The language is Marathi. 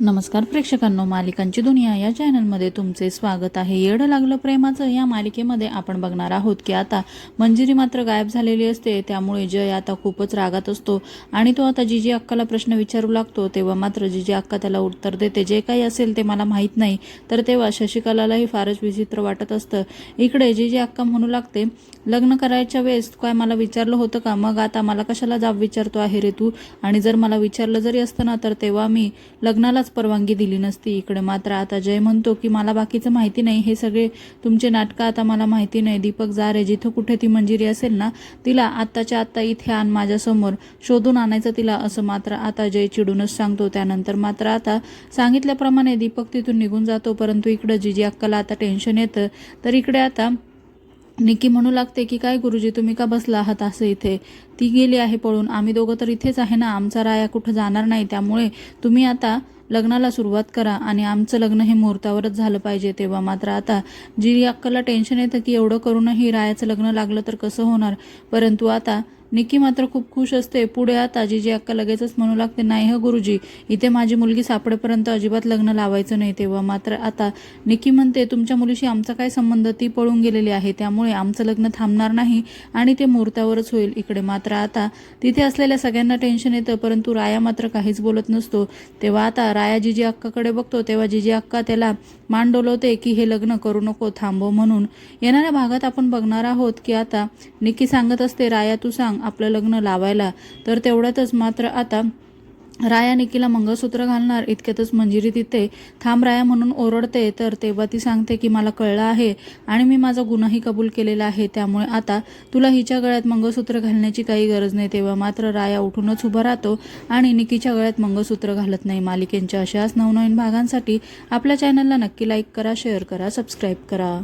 नमस्कार प्रेक्षकांनो मालिकांची दुनिया या चॅनलमध्ये तुमचे स्वागत आहे. येडं लागलं प्रेमाचं या मालिकेमध्ये आपण बघणार आहोत की आता मंजिरी मात्र गायब झालेली असते त्यामुळे जय आता खूपच रागात असतो आणि तो आता जिजी अक्काला प्रश्न विचारू लागतो तेव्हा मात्र जिजी अक्का त्याला उत्तर देते. जे काही असेल ते मला माहीत नाही तर तेव्हा शशिकलालाही फारच विचित्र वाटत असतं. इकडे जिजी अक्का म्हणू लागते लग्न करायच्या वेळेस काय मला विचारलं होतं का? मग आता मला कशाला जाब विचारतो आहे रे तू? आणि जर मला विचारलं जरी असतं ना तर तेव्हा मी कोणालाच परवानगी दिली नसती इकडे. मात्र आता जय म्हणतो की मला बाकीचं माहिती नाही. हे सगळे तुमचे नाटकं आता मला माहिती नाही. दीपक जा रे जिथं कुठे ती मंजिरी असेल ना तिला आत्ताच्या आत्ता इथे आण माझ्यासमोर. शोधून आणायचं तिला असं मात्र आता जय चिडूनच सांगतो. त्यानंतर मात्र आता सांगितल्याप्रमाणे दीपक तिथून निघून जातो. परंतु इकडं जिजी अक्काला आता टेन्शन येतं. तर इकडे आता निकी म्हणू लागते की काय गुरुजी तुम्ही का बसला आहात असं इथे? ती गेली आहे पळून. आम्ही दोघं तर इथेच आहे ना. आमचा राया कुठं जाणार नाही. त्यामुळे तुम्ही आता लग्नाला सुरुवात करा आणि आमचं लग्न हे मुहूर्तावरच झालं पाहिजे तेव्हा. मात्र आता जी अक्काला टेन्शन येतं की एवढं करूनही रायाचं लग्न लागलं तर कसं होणार? परंतु आता निकी मात्र खूप खुश असते. पुढे आता आजीजी अक्का लगेचच म्हणू लागते नाही ह गुरुजी इथे माझी मुलगी सापडेपर्यंत अजिबात लग्न लावायचं नाही तेव्हा. मात्र आता निकी म्हणते तुमच्या मुलीशी आमचा काय संबंध? ती पळून गेलेली आहे त्यामुळे आमचं लग्न थांबणार नाही आणि ते मुहूर्तावरच होईल इकडे. मात्र आता तिथे असलेल्या सगळ्यांना टेन्शन येतं परंतु राया मात्र काहीच बोलत नसतो. तेव्हा आता राया जिजी अक्काकडे बघतो तेव्हा जिजी अक्का त्याला मान डोलवते की हे लग्न करू नको थांबव. म्हणून येणाऱ्या भागात आपण बघणार आहोत की आता निकी सांगत असते राया तू सांग सांग आपलं लग्न लावायला तर तेवढ्यातच मात्र आता राया निकीला मंगळसूत्र घालणार. इतक्यातच मंजिरी तिथे थांब राया म्हणून ओरडते तर तेव्हा ती सांगते की मला कळलं आहे आणि मी माझा गुन्हाही कबूल केलेला आहे. त्यामुळे आता तुला हिच्या गळ्यात मंगळसूत्र घालण्याची काही गरज नाही. तेव्हा मात्र राया उठूनच उभा राहतो आणि निकीच्या गळ्यात मंगळसूत्र घालत नाही. मालिकेंच्या अशाच नवनवीन भागांसाठी आपल्या चॅनलला नक्की लाईक करा शेअर करा सबस्क्राईब करा.